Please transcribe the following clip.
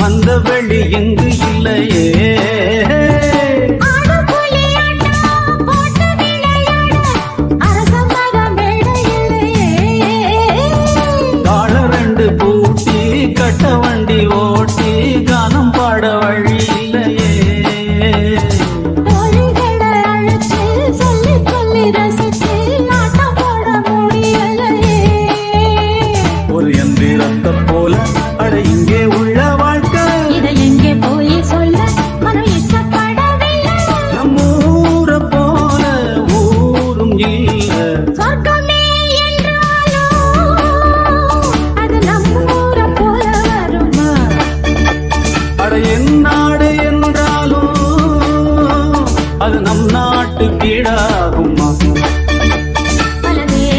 வந்த வழி இங்கு இல்லையே. கட்ட வண்டி ஓட்டி கானம் பாட வழி இல்லையே. சொல்லி சொல்லி ரசிச்சு போல அட இங்கே உள்ள என் நாடு என்றாலும் அது நம் நாட்டு வீடா